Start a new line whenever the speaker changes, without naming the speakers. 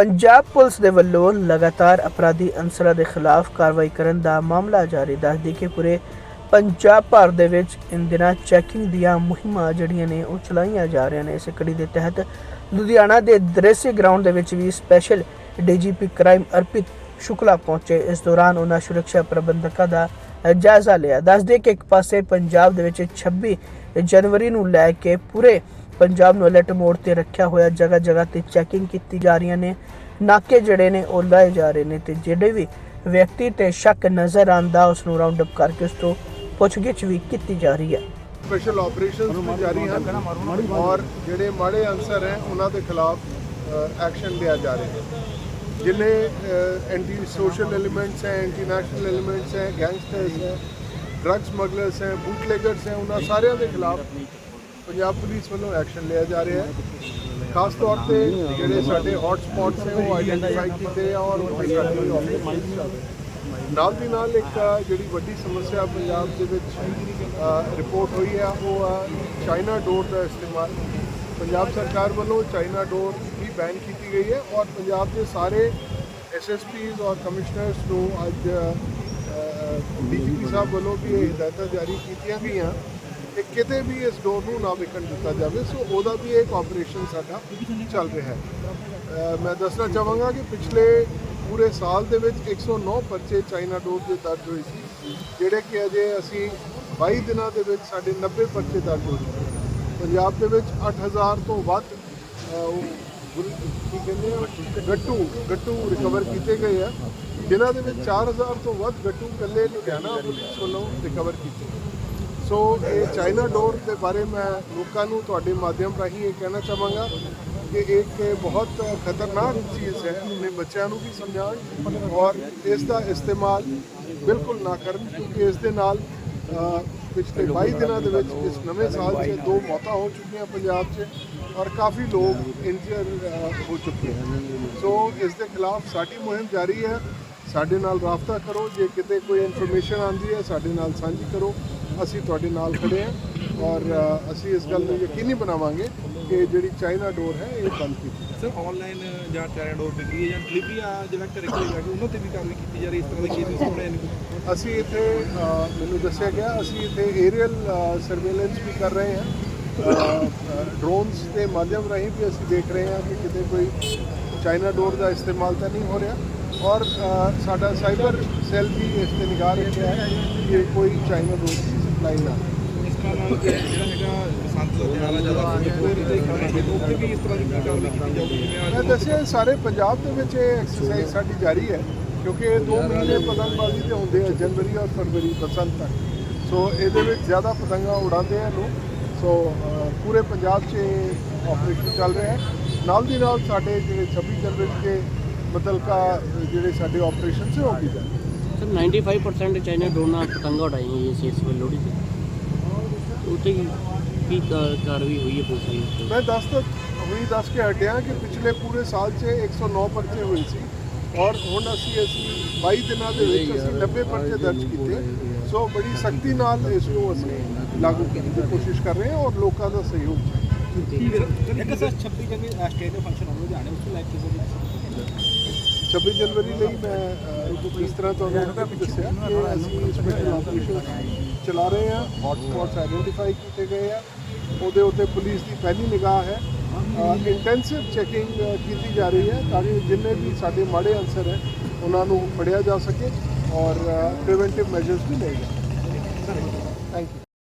Punjab police ਦੇ ਵੱਲੋਂ ਲਗਾਤਾਰ ਅਪਰਾਧੀ ਅੰਸਰਾਂ ਦੇ ਖਿਲਾਫ ਕਾਰਵਾਈ ਕਰਨ ਦਾ ਮਾਮਲਾ ਜਾਰੀ ਦੱਸਦੀ ਕਿ ਪੂਰੇ ਪੰਜਾਬ ਭਰ ਦੇ ਵਿੱਚ ਇਨ ਦਿਨਾਂ ਚੈਕਿੰਗ ਦੀਆਂ ਮੁਹਿੰਮਾਂ ਜਿਹੜੀਆਂ ਨੇ ਉਹ ਚਲਾਈਆਂ ਜਾ ਰਹੀਆਂ ਨੇ। ਇਸ ਕੜੀ ਦੇ ਤਹਿਤ ਲੁਧਿਆਣਾ ਦੇ ਦ੍ਰਿਸ਼ਯ ਗਰਾਊਂਡ ਦੇ ਵਿੱਚ ਵੀ special DGP crime Arpit Shukla ਪਹੁੰਚੇ। ਇਸ ਦੌਰਾਨ ਉਹਨਾਂ ਸੁਰੱਖਿਆ ਪ੍ਰਬੰਧਕਾਂ ਦਾ ਜਾਇਜ਼ਾ ਲਿਆ। ਦੱਸਦੇ ਕਿ ਇੱਕ ਪਾਸੇ ਪੰਜਾਬ ਦੇ ਵਿੱਚ 26 ਜਨਵਰੀ ਨੂੰ ਲੈ ਕੇ ਪੂਰੇ ਪੰਜਾਬ ਨੂੰ ਅਲਰਟ ਮੋਡ ਤੇ ਰੱਖਿਆ ਹੋਇਆ ਜਗ੍ਹਾ ਜਗ੍ਹਾ ਤੇ ਚੈਕਿੰਗ ਕੀਤੀ ਜਾ ਰਹੀਆਂ ਨੇ। ਨਾਕੇ ਜਿਹੜੇ ਨੇ ਉਹ ਲਾਏ ਜਾ ਰਹੇ ਨੇ ਤੇ ਜਿਹੜੇ ਵੀ ਵਿਅਕਤੀ ਤੇ ਸ਼ੱਕ ਨਜ਼ਰ ਆਂਦਾ ਉਸ ਨੂੰ ਰਾਉਂਡ ਅਪ ਕਰਕੇ ਉਸ ਤੋਂ ਪੁੱਛਗਿੱਛ ਵੀ ਕੀਤੀ ਜਾ ਰਹੀ ਹੈ।
ਸਪੈਸ਼ਲ ਆਪਰੇਸ਼ਨਸ ਵੀ ਜਾਰੀ ਹਨ ਔਰ ਜਿਹੜੇ ਮਾੜੇ ਅਨਸਰ ਹੈ, ਉਹਨਾਂ ਦੇ ਖਿਲਾਫ ਐਕਸ਼ਨ ਲਿਆ ਜਾ ਰਿਹਾ ਹੈ। ਜਿੰਨੇ ਐਂਟੀ ਸੋਸ਼ਲ ਐਲੀਮੈਂਟਸ ਹੈ ਐਂਟੀ ਨੈਸ਼ਨਲ ਐਲੀਮੈਂਟਸ ਹੈ ਗੈਂਗਸਟਰਸ ਹੈ ਡਰੱਗ ਸਮਗਲਰਸ ਹੈ ਬੂਟਲੇਗਰਸ ਹੈ, ਉਹਨਾਂ ਸਾਰਿਆਂ ਦੇ ਖਿਲਾਫ ਪੰਜਾਬ ਪੁਲਿਸ ਵੱਲੋਂ ਐਕਸ਼ਨ ਲਿਆ ਜਾ ਰਿਹਾ ਹੈ। ਖਾਸ ਤੌਰ ਤੇ ਜਿਹੜੇ ਸਾਡੇ ਹੌਟ ਸਪੌਟਸ ਹੈ ਉਹ ਆਈਡੈਂਟੀਫਾਈ ਕੀਤੇ ਆ ਔਰ ਉਹ ਤੇ ਨਾਲ ਦੀ ਨਾਲ ਇੱਕ ਜਿਹੜੀ ਵੱਡੀ ਸਮੱਸਿਆ ਪੰਜਾਬ ਦੇ ਵਿੱਚ ਰਿਪੋਰਟ ਹੋਈ ਹੈ ਉਹ ਆ ਚਾਈਨਾ ਡੋਰ ਦਾ ਇਸਤੇਮਾਲ। ਪੰਜਾਬ ਸਰਕਾਰ ਵੱਲੋਂ ਚਾਈਨਾ ਡੋਰ ਵੀ ਬੈਨ ਕੀਤੀ ਗਈ ਹੈ ਔਰ ਪੰਜਾਬ ਦੇ ਸਾਰੇ ਐਸਐਸਪੀਜ਼ ਔਰ ਕਮਿਸ਼ਨਰਸ ਨੂੰ ਅੱਜ ਡੀਜੀਪੀ ਸਾਹਿਬ ਵੱਲੋਂ ਵੀ ਇਹ ਹਦਾਇਤਾਂ ਜਾਰੀ ਕੀਤੀਆਂ ਗਈਆਂ। ਕਿ ਕਿਤੇ ਵੀ ਇਸ ਡੋਰ ਨੂੰ ਨਾ ਵਿਕਣ ਦਿੱਤਾ ਜਾਵੇ, ਸੋ ਉਹਦਾ ਵੀ ਇੱਕ ਆਪਰੇਸ਼ਨ ਸਾਡਾ ਚੱਲ ਰਿਹਾ ਹੈ। ਮੈਂ ਦੱਸਣਾ ਚਾਹਾਂਗਾ ਕਿ ਪਿਛਲੇ ਪੂਰੇ ਸਾਲ ਦੇ ਵਿੱਚ 109 ਪਰਚੇ ਚਾਈਨਾ ਡੋਰ ਦੇ ਦਰਜ ਹੋਏ ਸੀ, ਜਿਹੜੇ ਕਿ ਅਜੇ ਅਸੀਂ 22 ਦਿਨਾਂ ਦੇ ਵਿੱਚ ਸਾਡੇ 90 ਪਰਚੇ ਦਰਜ ਹੋ ਚੁੱਕੇ ਪੰਜਾਬ ਦੇ ਵਿੱਚ 8000 ਤੋਂ ਵੱਧ ਕੀ ਕਹਿੰਦੇ ਆ, ਗੱਟੂ ਗੱਟੂ ਰਿਕਵਰ ਕੀਤੇ ਗਏ ਆ। ਜਿਨ੍ਹਾਂ ਦੇ ਵਿੱਚ 4000 ਤੋਂ ਵੱਧ ਗੱਟੂ ਇਕੱਲੇ ਲੁਧਿਆਣਾ ਪੁਲਿਸ ਵੱਲੋਂ ਰਿਕਵਰ ਕੀਤੇ ਗਏ। ਸੋ ਇਹ ਚਾਈਨਾ ਡੋਰ ਦੇ ਬਾਰੇ ਮੈਂ ਲੋਕਾਂ ਨੂੰ ਤੁਹਾਡੇ ਮਾਧਿਅਮ ਰਾਹੀਂ ਇਹ ਕਹਿਣਾ ਚਾਹਾਂਗਾ ਕਿ ਇੱਕ ਬਹੁਤ ਖਤਰਨਾਕ ਚੀਜ਼ ਹੈ, ਆਪਣੇ ਬੱਚਿਆਂ ਨੂੰ ਵੀ ਸਮਝਾਉਣ ਔਰ ਇਸ ਦਾ ਇਸਤੇਮਾਲ ਬਿਲਕੁਲ ਨਾ ਕਰਨ ਕਿਉਂਕਿ ਇਸ ਦੇ ਨਾਲ ਪਿਛਲੇ 22 ਦਿਨਾਂ ਦੇ ਵਿੱਚ ਇਸ ਨਵੇਂ ਸਾਲ 'ਚ ਦੋ ਮੌਤਾਂ ਹੋ ਚੁੱਕੀਆਂ ਪੰਜਾਬ 'ਚ ਔਰ ਕਾਫੀ ਲੋਕ ਇੰਜਰ ਹੋ ਚੁੱਕੇ ਹਨ। ਸੋ ਇਸ ਦੇ ਖਿਲਾਫ ਸਾਡੀ ਮੁਹਿੰਮ ਜਾਰੀ ਹੈ। ਸਾਡੇ ਨਾਲ ਰਾਬਤਾ ਕਰੋ, ਜੇ ਕਿਤੇ ਕੋਈ ਇਨਫੋਰਮੇਸ਼ਨ ਆਉਂਦੀ ਹੈ, ਸਾਡੇ ਨਾਲ ਸਾਂਝੀ ਕਰੋ। ਅਸੀਂ ਤੁਹਾਡੇ ਨਾਲ ਖੜੇ ਹਾਂ ਔਰ ਅਸੀਂ ਇਸ ਗੱਲ ਨੂੰ ਯਕੀਨੀ ਬਣਾਵਾਂਗੇ ਕਿ ਜਿਹੜੀ ਚਾਈਨਾ ਡੋਰ ਹੈ ਇਹ ਬੰਦ ਕੀਤੀ ਜਾਵੇ।
ਸਰ ਆਨਲਾਈਨ ਜਾਂ ਟੈਰੇਂਟ ਡੋਰ ਵਿਕਰੀ ਜਾਂ ਡਿਲੀਵਰੀ ਆ ਜਿਹੜਾ ਘਰੇ ਘਰੇ ਜਾ ਕੇ ਉਹਨਾਂ ਤੇ ਵੀ ਕਾਰਵਾਈ ਕੀਤੀ ਜਾ ਰਹੀ ਇਸ ਤਰ੍ਹਾਂ ਦੇ ਕੇਸਿਸ ਹੋਣੇ ਨੇ
ਅਸੀਂ ਇੱਥੇ ਮੈਨੂੰ ਦੱਸਿਆ ਗਿਆ ਅਸੀਂ ਇੱਥੇ ਏਰੀਅਲ ਸਰਵੇਲੈਂਸ ਵੀ ਕਰ ਰਹੇ ਹਾਂ। ਡਰੋਨਸ ਦੇ ਮਾਧਿਅਮ ਰਾਹੀਂ ਵੀ ਅਸੀਂ ਦੇਖ ਰਹੇ ਹਾਂ ਕਿ ਕਿਤੇ ਕੋਈ ਚਾਈਨਾ ਡੋਰ ਦਾ ਇਸਤੇਮਾਲ ਤਾਂ ਨਹੀਂ ਹੋ ਰਿਹਾ। ਔਰ ਸਾਡਾ ਸਾਈਬਰ ਸੈੱਲ ਵੀ ਇਸ ਤੇ ਨਿਗਾਹ ਰੱਖਿਆ ਹੈ ਕਿ ਕੋਈ ਚਾਈਨਾ ਡੋਰ ਦੀ ਸਪਲਾਈ ਨਾ
ਨਾਲ ਜਿਹੜਾ ਹੈਗਾ ਬਸੰਤ ਲੁਧਿਆਣਾ ਜ਼ਿਆਦਾ ਫਿਰੋਜ਼ਪੁਰ ਤੇ ਖੜਾਂਗੇ ਉੱਥੇ ਵੀ ਇਸ ਤਰ੍ਹਾਂ ਦੀ ਕਾਰਵਾਈ ਕੀਤੀ ਜਾਊਗੀ ਜਿਵੇਂ
ਮੈਂ ਦੱਸਿਆ ਸਾਰੇ ਪੰਜਾਬ ਦੇ ਵਿੱਚ ਇਹ ਐਕਸਰਸਾਈਜ਼ ਸਾਡੀ ਜਾਰੀ ਹੈ, ਕਿਉਂਕਿ ਇਹ ਦੋ ਮਹੀਨੇ ਪਤੰਗਬਾਜ਼ੀ ਦੇ ਹੁੰਦੇ ਆ, ਜਨਵਰੀ ਔਰ ਫਰਵਰੀ ਬਸੰਤ ਤੱਕ। ਸੋ ਇਹਦੇ ਵਿੱਚ ਜ਼ਿਆਦਾ ਪਤੰਗਾਂ ਉਡਾਉਂਦੇ ਆ ਲੋਕ। ਸੋ ਪੂਰੇ ਪੰਜਾਬ 'ਚ ਆਪਰੇਸ਼ਨ ਚੱਲ ਰਿਹਾ ਹੈ। ਨਾਲ ਦੀ ਨਾਲ ਸਾਡੇ ਜਿਹੜੇ 26 ਜਨਵਰੀ ਦੇ ਮੁਤਲਕਾ ਜਿਹੜੇ ਸਾਡੇ ਆਪਰੇਸ਼ਨ ਸੀ ਉਹ ਵੀ ਜਾਰੀ
ਸਰ 95% ਚਾਈਨਾ ਡਰੋਨ ਨਾਲ ਪਤੰਗਾ ਉਡਾਈਆਂ ਗਈਆਂ ਸੀ ਇਸ ਵੇਲੇ ਲੋਹੜੀ ਤੇ। ਉੱਤੇ ਕੀ ਕਾਰਵਾਈ ਹੋਈ ਹੈ ਪੁਲਿਸ ਦੀ?
ਮੈਂ ਦੱਸ ਤਾਂ ਹੁਣੀ ਦੱਸ ਕੇ ਹਟਿਆ ਕਿ ਪਿਛਲੇ ਪੂਰੇ ਸਾਲ 'ਚ 109 ਪਰਚੇ ਹੋਏ ਸੀ ਔਰ ਹੁਣ ਅਸੀਂ ਅਸੀਂ 22 ਦਿਨਾਂ ਦੇ ਵਿੱਚ ਅਸੀਂ 90 ਪਰਚੇ ਦਰਜ ਕੀਤੇ। ਸੋ ਬੜੀ ਸਖਤੀ ਨਾਲ ਇਸ ਨੂੰ ਅਸੀਂ ਲਾਗੂ ਕਰਨ ਦੀ ਕੋਸ਼ਿਸ਼ ਕਰ ਰਹੇ ਹਾਂ ਔਰ ਲੋਕਾਂ ਦਾ ਸਹਿਯੋਗ ਚਾਹੀਦਾ।
ਇੱਕ ਸਰ 26 ਜਨਵਰੀ ਸਟੇਟ ਦੇ ਫੰਕਸ਼ਨ ਹੋਣੇ ਲੁਧਿਆਣੇ ਉਸ ਤੋਂ ਲੈ ਕੇ
26 ਜਨਵਰੀ ਲਈ ਮੈਂ ਇਸ ਤਰ੍ਹਾਂ ਤੁਹਾਨੂੰ ਦੱਸਿਆ ਕਿ ਅਸੀਂ ਸਪੈਸ਼ਲ ਆਪਰੇਸ਼ਨ ਚਲਾ ਰਹੇ ਹਾਂ ਹੌਟ ਸਪੌਟਸ ਆਇਡੈਂਟੀਫਾਈ ਕੀਤੇ ਗਏ ਆ। ਉਹਦੇ ਉੱਤੇ ਪੁਲਿਸ ਦੀ ਪਹਿਲੀ ਨਿਗਾਹ ਹੈ। ਇੰਟੈਂਸਿਵ ਚੈਕਿੰਗ ਕੀਤੀ ਜਾ ਰਹੀ ਹੈ ਤਾਂ ਕਿ ਜਿੰਨੇ ਵੀ ਸਾਡੇ ਮਾੜੇ ਅਨਸਰ ਹੈ ਉਹਨਾਂ ਨੂੰ ਫੜਿਆ ਜਾ ਸਕੇ ਔਰ ਪ੍ਰੀਵੈਂਟਿਵ ਮੈਜਰਸ ਵੀ ਲਏ ਜਾਣ। Thank you